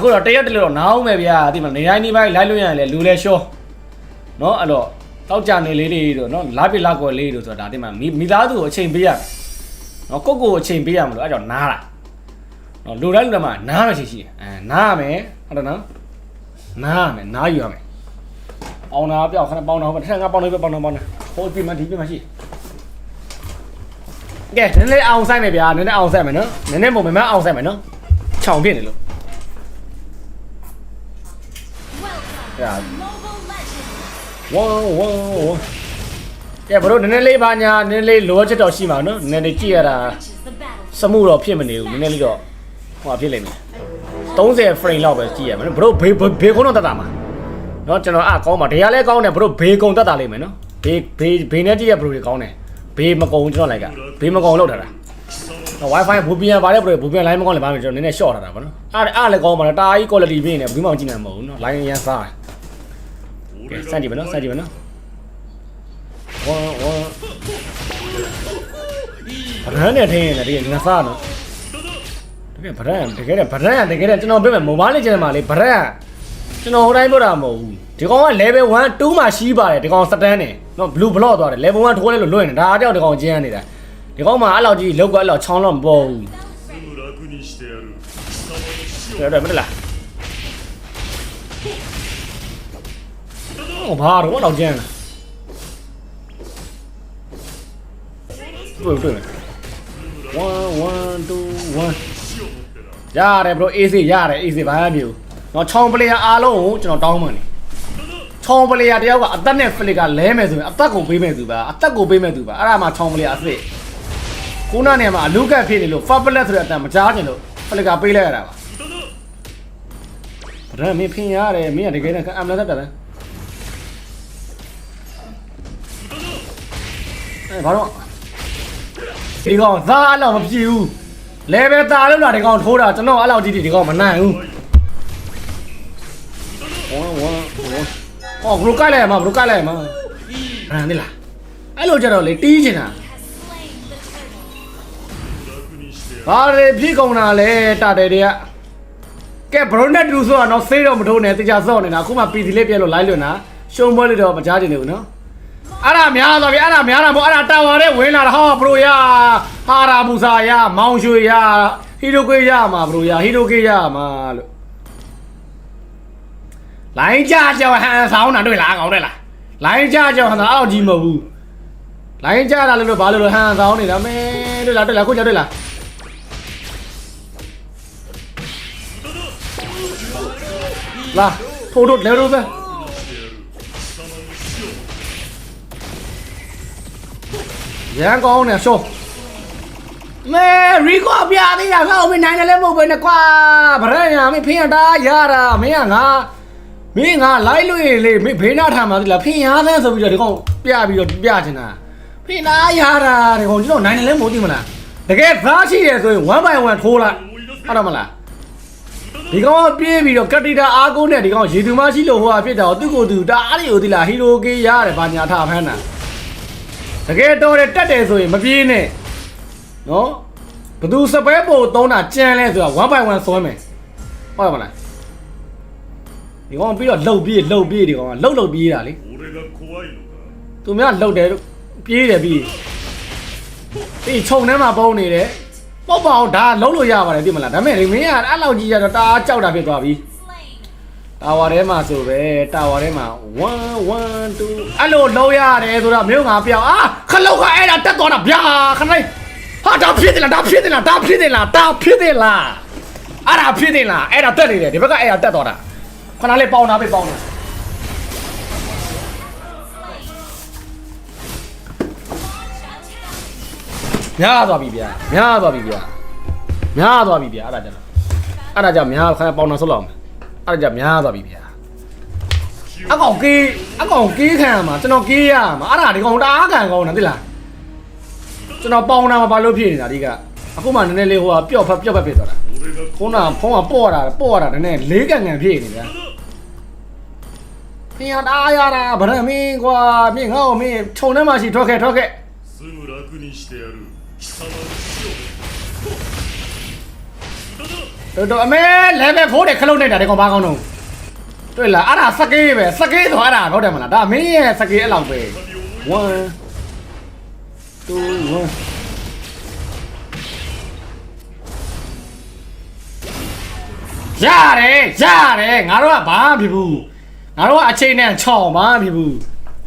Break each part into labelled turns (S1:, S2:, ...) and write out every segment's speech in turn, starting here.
S1: အခုတော့တရက်တလို့တော့နားအောင်ပဲဗျာဒီမှာနေတိုင်းနေပိုင်းလိုက်လို့ရရင်လေလူလဲရှော့နော်အဲ့တော့တောက်ကြနေလေးတွေတို့နော်လာပြလာကွယ်လေးတို့ဆိုတာဒါဒီမှာမိမိသားစုကိုအချိန်ပေးရမယ်နော်ကိုယ့်ကိုယ်ကိုအချိန်ပေးရမလို့အဲ့ကြောင့်နားတာနော်လူတိုင်းလူတိုင်းမှာနားမရှိရှိတယ်အဲနားရမယ်ဟုတ်တယ်နော်နားရမယ်နားယူရမယ်အောင်နာပြောက်ခဏပေါင်းတော့ထက်ငါပေါင်းနေပဲပေါင်းတော့ပေါင်းနေဟိုဒီမှာဒီပြမရှိကဲနည်းနည်းအောင်ဆိုင်မယ်ဗျာနည်းနည်းအောင်ဆိုင်မယ်နော်နည်းနည်းပုံမမအောင်ဆိုင်မယ်နော်ခြောင်ဖြစ်နေလို့
S2: Welcome,
S1: Yeah.
S2: Mobile Legends.
S1: ဝမ်ဝမ်ဝမ်ကဲဘလို့နည်းနည်းလေးပါညာနည်းနည်းလေးလိုအပ်ချက်တော့ရှိမှာနော်နည်းနည်းလေးကြည့်ရတာ
S2: Reaches the battle.
S1: စမှုတော့ဖြစ်မနေဘူးနည်းနည်းလေးတော့ဟိုဖြစ်လိမ့်မယ်30 frame လောက်ပဲကြည့်ရမယ်နော်ဘလို့ဘေးဘေးကုန်းတော့တတ်တာမှာနော်ကျွန်တော်အကောင်းပါတရားလဲကောင်းတယ်ဘလို့ဘေးကုန်းတတ်တာလိမ့်မယ်နော်ဘေးဘေးဘေးနဲ့ကြည့်ရဘလို့တွေကောင်းတယ်ဘေးမကုန်းကျွန်တော်လိုက်ကဘေးမကုန်းလောက်ထားတာနော် wifi ဘူပြန်ပါတယ်ဘလို့ဘူပြန် line မကောင်းလည်းပါမယ်ကျွန်တော်နည်းနည်း short ထားတာပါနော်အဲ့အဲ့လည်းကောင်းပါလားတာကြီး quality ပြင်းနေဘူးမှမကြည့်နိုင်မဟုတ်ဘူးနော် line ရမ်းစားကဲစကြည့်မနော်စကြည့်မနော်ဝမ်ဝမ်ဗရန်နဲ့ထင်းနေတယ်ဒီငါစားနော်တကယ်ဗရန်တကယ်ဗရန်တကယ်ကျွန်တော်ပြောမယ်မိုဘိုင်းလေးကျန်မှာလေဗရန်ကျွန်တော်ဟိုတိုင်းပြောတာမဟုတ်ဘူးဒီကောင်က level 1 2မှာရှိပါတယ်ဒီကောင်စတန်းနေနော် blue block သွားတယ် level 1ထိုးလဲလို့လွတ်နေတာဒါအကြောက်ဒီကောင်ကျန်းနေတာ ဒီကောင်မှအဲ့လောက်ကြီးလောက်ကအဲ့လောက်ချောင်းလောက်မပေါ်ဘူးတော်တော်မလားဟောဘာတော့တော့ကျန်တွေ့တွေ့1 1 2 1ရတယ် bro AC ရတယ် AC ဘာမှမပြောတော့ချောင်း player အားလုံးကိုကျွန်တော်တောင်းပန်တယ်ချောင်း player တယောက်ကအသက်နဲ့ flick ကလဲမယ်ဆိုရင်အသက်ကိုပေးမယ်သူပါအသက်ကိုပေးမယ်သူပါအဲ့ဒါမှချောင်း player အစ်စ် ခုနကနေမှာအလူကတ်ဖြစ်နေလို့ fabulous ဆိုတဲ့အတန်မကြားချင်လို့ဖလစ်ကပေးလိုက်ရတာပါဗရမင်းဖင်ရတယ်မင်းကတကယ်နဲ့အမ်လာတက်တယ်အဲဘာတော့ဒီကောင်သားအဲ့လောက်မဖြစ်ဘူးလေဘယ်တာလို့လားဒီကောင်ထိုးတာကျွန်တော်အဲ့လောက်ကြီးဒီကောင်မနိုင်ဘူးဝမ်ဝမ်ဝမ်အော်ဘလူကိုက်လိုက်ရမှာဘလူကိုက်လိုက်ရမှာရန်နေလားအဲ့လိုကြတော့လေတီးချင်တာ ဘာတွေဖြစ်ကုန်တာလဲတာတယ်တွေကကဲဘရုံနဲ့တူဆိုတာတော့ဆေးတော့မထိုးနဲ့တေချာစော့နေတာအခုမှ PC လေးပြက်လို့ live လွတ်နာရှုံးပွဲလေးတော့မကြားချင်နေဘူးနော်အဲ့ဒါများသွားပြီအဲ့ဒါများတာပေါ့အဲ့ဒါတာဝါတဲ့ဝင်လာတာဟာဘရိုယာဟာရာဘူစာယာမောင်ရွှေယာဟီရိုကွေယာမှာဘရိုယာဟီရိုကေယာမှာလို့လိုင်းကြကြောဟန်ဆောင်တာတွေ့လားကောင်းတယ်လားလိုင်းကြကြောဟန်ဆောင်အောက်ကြီးမဟုတ်ဘူးလိုင်းကြတာလို့လို့ဘာလို့လို့ဟန်ဆောင်နေတာမဲတွေ့လားတွေ့လားကိုကြတွေ့လား လာထိုးတို့လဲတော့ပဲရန်ကောင်းနေရှောမဲရီကိုပြသေးတာငါ့ကိုမနိုင်တယ်လည်းမဟုတ်ပဲနဲ့ကွာဗရန်ရမင်းဖင်ရတာရတာမင်းကငါမင်းငါလိုက်လို့ရလေမင်းဘေးနာထားမှာသလားဖင်ရသန်းဆိုပြီးတော့ဒီကောင်ပြပြီးတော့ပြချင်တာဖင်နာရတာဒီကောင်ကျွန်တော်နိုင်တယ်လည်းမဟုတ်သိမလားတကယ်သားရှိတယ်ဆိုရင်1 by 1ထိုးလိုက်ဟုတ်တော့မလား ဒီကောင်ကပြေးပြီးတော့ကတိတာအားကိုးနဲ့ဒီကောင်ရေသူမရှိလို့ဟိုဟာဖြစ်တာကိုသူ့ကိုယ်သူဒါအားတွေကိုသီလားဟီရိုကေရတယ်ဗာညာထားဖမ်းတာတကယ်တော့တက်တယ်ဆိုရင်မပြေးနဲ့နော်ဘသူစပယ်ပို့သုံးတာကြမ်းလဲဆိုတာ1 by 1ဆွဲမယ်ဟုတ်ပါမလားဒီကောင်ပြီးတော့လှုပ်ပြေးလှုပ်ပြေးဒီကောင်ကလှုပ်လှုပ်ပြေးတာလေသူများလှုပ်တယ်ပြေးတယ်ပြီးပြီးခြုံထဲမှာပုံနေတယ် ပေါ့ပေါ့ဒါလှုပ်လို့ရပါတယ်သိမလားဒါပေမဲ့ဒီမင်းကအဲ့လောက်ကြီးရတော့တအားကြောက်တာဖြစ်သွားပြီ
S2: Slain.
S1: တာဝါထဲမှာဆိုပဲတာဝါထဲမှာ1 1 2အဲ့လိုလုံးရတယ်ဆိုတော့မြို့ငါပြောင်းအာခလုတ်ကအဲ့ဒါတက်သွားတာဗျာခဏလေးဟာဒါဖြစ်တယ်လားဒါဖြစ်တယ်လားဒါဖြစ်တယ်လားဒါဖြစ်တယ်လားအဲ့ဒါဖြစ်တယ်လားအဲ့ဒါတက်နေတယ်ဒီဘက်ကအဲ့ဒါတက်သွားတာခဏလေးပေါင်းတာပဲပေါင်းတာ များသွားပြီဗျာများသွားပြီဗျာများသွားပြီဗျာအဲ့ဒါကြတော့အဲ့ဒါကြောင့်များခဏပေါင်းတာဆုတ်လောက်မယ်အဲ့ဒါကြောင့်များသွားပြီဗျာအကောင်ကေးအကောင်ကေးခံရမှာကျွန်တော်ကေးရမှာအဲ့ဒါဒီကောင်တအားခံကောင်းတာသိလားကျွန်တော်ပေါင်းတာမှာဘာလို့ဖြစ်နေတာဒီကအခုမှနည်းနည်းလေးဟိုကပျော့ဖက်ပျော့ဖက်ဖြစ်သွားတာ
S3: 俺が
S1: ခုနကဖုံးကပေါ့ရတာပေါ့ရတာနည်းနည်းလေးကန်ကန်ဖြစ်နေဗျာဖင်ရတာရတာဗရမင်းကွာမင်းငါ့ကိုမင်းခြုံထဲမှာရှိထွက်ခဲ့ထွက်ခဲ့
S3: すぐ楽にしてやる貴様の死を
S1: တော်တော်အမဲ level 4တဲ့ခလုံးနေတာဒီကောင်ဘာကောင်းတော့တွေ့လားအဲ့ဒါစကေးပဲစကေးဆိုအဲ့ဒါဟုတ်တယ်မလားဒါမင်းရဲ့စကေးအဲ့လောက်ပဲ
S3: 旅を
S1: 1 2 1ရတယ်ရတယ်ငါတို့ကဘာမှမဖြစ်ဘူးငါတို့ကအချိန်နဲ့ချောင်းဘာမှမဖြစ်ဘူး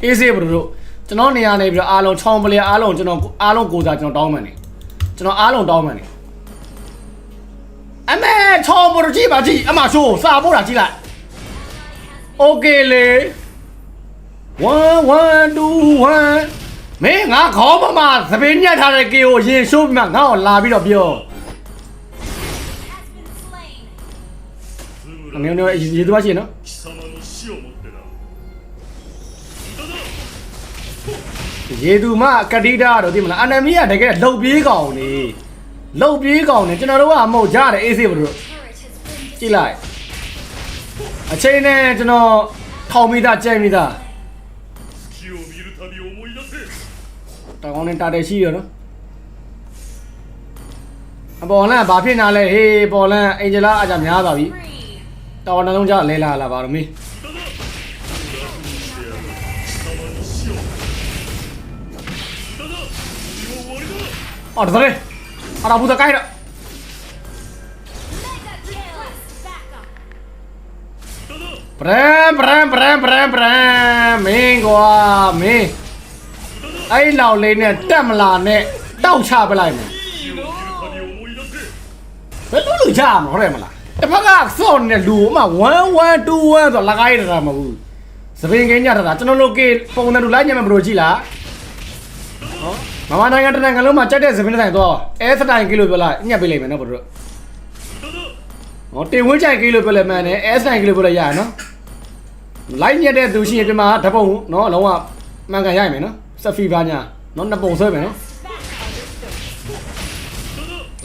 S1: အေးစေးဘတို့ ကျွန်တော်နေရာနေပြီးတော့အားလုံးချောင်းပလေအားလုံးကျွန်တော်အားလုံးကိုစားကျွန်တော်တောင်းမှန်နေကျွန်တော်အားလုံးတောင်းမှန်နေအမေချောင်းဘတို့ကြည့်ပါကြည့်အမရှိုးစာပို့တာကြည့်လိုက်โอเคလေ1 1 2 1မင်းငါခေါင်းမမသပင်းညက်ထားတဲ့ကေကိုရင်ရှိုးပြီးမှငါ့ကိုလာပြီးတော့ပြော
S2: has been slain.
S3: 津
S1: န
S3: 村
S1: င်တို့ရေသွမ်းရှိနော် ရေသူမကတိတာတို့ဒီမလားအန်နမီကတကယ်လှုပ်ပြေးကောင်နေလှုပ်ပြေးကောင်နေကျွန်တော်တို့ကမဟုတ်ကြတယ်အေးစေးဘလို့ကြည့်လိုက်အချိန်နဲ့ကျွန်တော်ထောင်မိတာကြိုက်မိ
S3: တာ
S1: တောင်းကောင်းနဲ့တာတယ်ရှိရနော်အပေါ်လန့်ဘာဖြစ်နေလဲဟေးပေါ်လန့်အင်ဂျလာအကြများပါ
S2: ပြီ
S1: တောင်းတန်းလုံးကြလဲလာလာပါတော့မင်း
S3: 아, 대단 해. 아, 나보다 까이 라. 브램 브램 브램 브램 브
S1: 램 민과 민 အဲ့လောက်လေးနဲ့တက်မလာနဲ့တောက်ချပလိုက်မယ်ဘယ်လိုလုပ်ကြမှာဟုတ်တယ်မလားတစ်ဖက်ကစော့နဲ့လူမှ1121ဆိုလကိုင်းတာမဟုတ်ဘူးစပင်ကင်းညတာကျွန်တော်တို့ကေပုံစံလူလိုက်ညမှာဘယ်လိုကြည့်လားဟော မမနိုင်ငံတနိုင်ငံလုံးမှာကြက်တဲ့စပင်းတိုင်းသွားအဲစတိုင်းကီလိုပြောလိုက်အညက်ပေးလိုက်မယ်နော်ဘုတို့ဟောတင်ဝင်းချိုင်ကီလိုပြောလိုက်မှန်းနဲ့အဲစတိုင်းကီလိုပြောလိုက်ရရနော်လိုက်ညက်တဲ့သူရှိရင်ဒီမှာဓပုံနော်လုံးဝမှန်ကန်ရရမယ်နော်ဆက်ဖီပါညာနော်နှစ်ပုံဆွဲမယ်နော်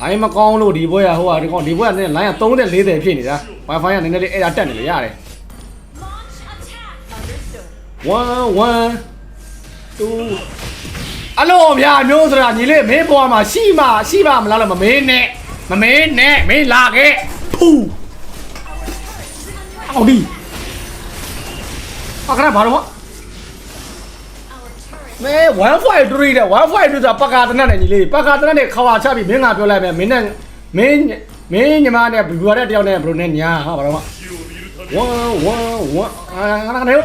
S1: လိုင်းမကောင်းလို့ဒီဘွဲကဟိုဟာဒီကောင်ဒီဘွဲကနည်းလိုင်းက30 40ဖြစ်နေတာ Wi-Fi ကနည်းနည်းလေးအဲ့ဒါတက်နေလေရတယ်1 1 2 အလုံးဗျာမျိုးဆိုတာညီလေးမင်းပေါ်မှာရှိမှရှိမှမလားလို့မမင်းနဲ့မမင်းနဲ့မင်းလာခဲ့ဖူးအော်ဒီအခါဘာလို့မဲ153တဲ့153ဆိုတာပကာတနတ်နဲ့ညီလေးပကာတနတ်နဲ့ခါဝါချပြီးမင်းကပြောလိုက်မယ်မင်းနဲ့မင်းမင်းညီမနဲ့ဘူရတဲ့တယောက်နဲ့ဘလို့နဲ့ညာဟာဘာလို့မဝမ်ဝမ်ဝမ်အာငါကနေ
S3: တ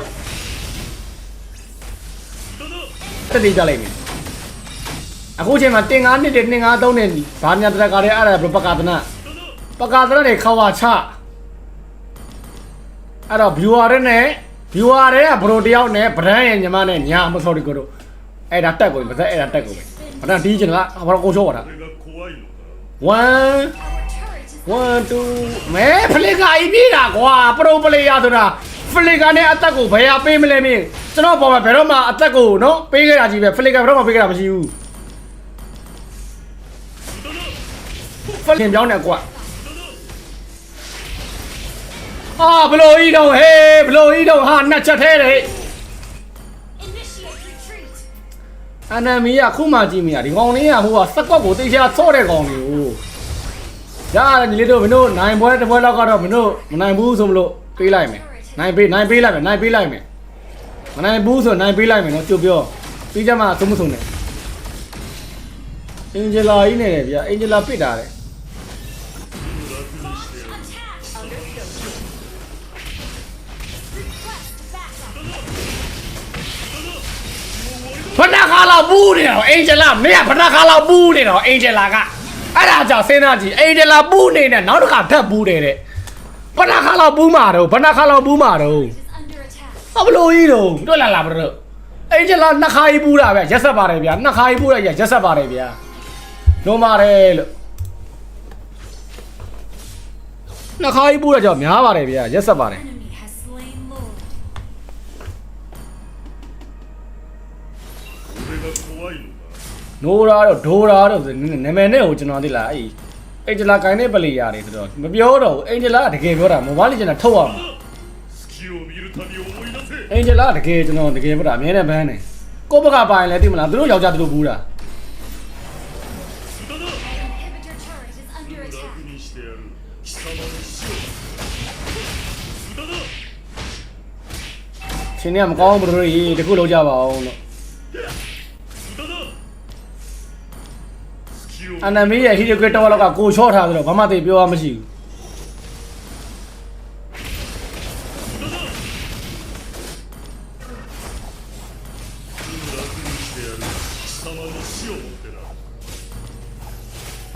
S3: က်
S1: တိကြလိုက်ပြီ အခုချိန်မှာတင်ငါနှစ်တဲ့တင်ငါသုံးတဲ့ဘာညာတရကလည်းအဲ့ဒါပကသနာပကသနာနဲ့ခဝါချအဲ့တော့ viewer တွေနဲ့ viewer တွေကဘရိုတယောက်နဲ့ brand ရဲ့ညီမနဲ့ညာမ sorry ကိုတို့အဲ့ဒါတက်ကုန်ပါသက်အဲ့ဒါတက်ကုန်ပဲဘာသာဒီကျွန်တော်ကဘာကိုချောတာ1 1 2မဲဖလစ်ကအီးပြေးတာကွာပရိုပလေယာဆိုတာဖလစ်ကနဲ့အသက်ကိုဘယ်ရပေးမလဲမင်းကျွန်တော်ပေါ်မှာဘယ်တော့မှအသက်ကိုနော်ပေးခဲ့တာကြီးပဲဖလစ်ကဘယ်တော့မှပေးခဲ့တာမရှိဘူး ဖလင်ပြောင်းနေကွာအာဘလိုဤတော့ဟေးဘလိုဤတော့ဟာနှစ်ချက်သေးတယ်
S2: initiate retreat.
S1: အနမီကခုမှကြည့်မိရဒီကောင်လေးကဟိုကစက်ကွက်ကိုတေချာဆော့တဲ့ကောင်လေးကိုရတယ်ညီလေးတို့မင်းတို့နိုင်ပွဲတစ်ပွဲလောက်ကတော့မင်းတို့မနိုင်ဘူးဆိုမလို့ပေးလိုက်မယ်နိုင်ပေးနိုင်ပေးလိုက်မယ်နိုင်ပေးလိုက်မယ်မနိုင်ဘူးဆိုနိုင်ပေးလိုက်မယ်နော်ကြိုပြောပြီးကြမှာသုံးမဆုံးနဲ့အင်ဂျလာကြီးနေတယ်ဗျာအင်ဂျလာပစ်တာလေ ဘဏ္ဍခါလောက်ဘူးနေတော့အင်ဂျလာမင်းကဘဏ္ဍခါလောက်ဘူးနေတော့အင်ဂျလာကအဲ့ဒါကြောင့်စဉ်းစားကြည့်အင်ဂျလာဘူးနေနဲ့နောက်တစ်ခါထပ်ဘူးတယ်တဲ့ဘဏ္ဍခါလောက်ဘူးမှာတော့ဘဏ္ဍခါလောက်ဘူးမှာတော့
S2: Is under attack.
S1: အဘလို့ကြီးတော့တွေ့လာလားဘရောအင်ဂျလာနှစ်ခါကြီးပူးတာပဲရက်ဆက်ပါတယ်ဗျာနှစ်ခါကြီးပူးရရက်ရက်ဆက်ပါတယ်ဗျာလုံးပါတယ်လို့နှစ်ခါကြီးပူးရကြောင့်များပါတယ်ဗျာရက်ဆက်ပါတယ် နိုရာတော့ဒိုရာတော့နာမည်နဲ့ကိုကျွန်တော်သိလားအဲ့အင်ဂျလာကိုင်းတဲ့ပလေယာတွေဆိုတော့မပြောတော့ဘူးအင်ဂျလာကတကယ်ပြောတာမိုဘိုင်းလေဂျန်ကထုတ်
S3: ရမှာ
S1: အင်ဂျလာကတကယ်ကျွန်တော်တကယ်ပြောတာအမြဲတမ်းဘန်းတယ်ကိုဘကပိုင်လဲသိမလားသူတို့ယောက်ျားသူတို့ဘူးတာရှင်နေမကောင်းဘူးတို့ရေတခုလောက်ကြပါအောင်လို့ အန်နမေးရဲ့ဟီရိုကတဝါလောက်ကကိုချော့ထားတယ်တော့ဘာမှသိပြောရမရှိဘူး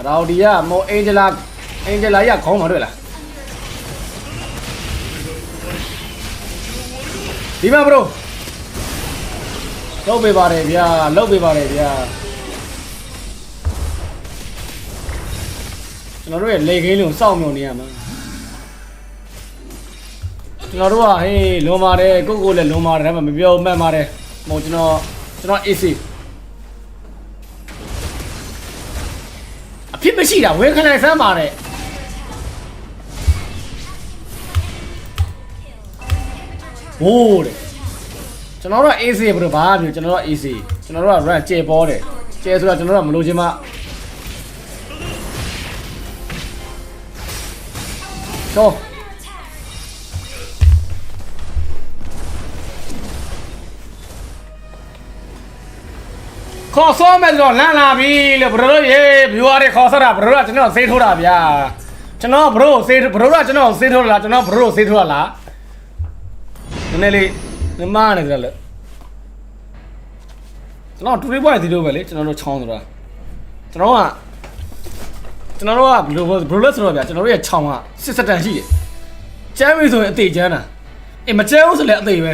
S1: ရော်ဒီကမောအင်ဂျလာအင်ဂျလာရခေါင်းမှာတွေ့လားဒီမှာဘရိုလောက်ပေးပါတယ်ဗျာလောက်ပေးပါတယ်ဗျာ ကျွန်တော်တို့ရဲ့လေခင်းလုံးစောင့်မျှော်နေရမှာကျွန်တော်တို့ကဟေးလွန်ပါတယ်ကိုကိုလည်းလွန်ပါတယ်ဒါပေမဲ့မပြောမှတ်ပါတယ်ဟိုကျွန်တော်ကျွန်တော် AC အဖြစ်မရှိတာဝယ်ခနိုင်စမ်းပါတဲ့ဟိုးတဲ့ကျွန်တော်တို့က AC ဘယ်လိုဘာမျိုးကျွန်တော်တို့က AC ကျွန်တော်တို့က run ကျေပေါ်တယ်ကျေဆိုတော့ကျွန်တော်တို့ကမလို့ချင်းမ တော့ခေါ်စောမယ်ဆိုတော့လန့်လာပြီလေဘရိုတို့ရေဘီဝါတွေခေါ်ဆောတာဘရိုတို့ကကျွန်တော်စေးထိုးတာဗျာကျွန်တော်ဘရိုစေးဘရိုတို့ကကျွန်တော်စေးထိုးလားကျွန်တော်ဘရိုစေးထိုးလားနည်းနည်းလေးနမနေကြလေကျွန်တော်တူရီဘွားတီတို့ပဲလေကျွန်တော်တို့ချောင်းဆိုတာကျွန်တော်က ကျွန်တော်တို့ကဘလိုဘရိုလက်ဆိုတော့ဗျာကျွန်တော်တို့ရဲ့ချောင်းကစစ်စတန်ရှိတယ်ကျမ်းပြီဆိုရင်အသေးကျမ်းတာအေးမကျမ်းဘူးဆိုလည်းအသေးပဲ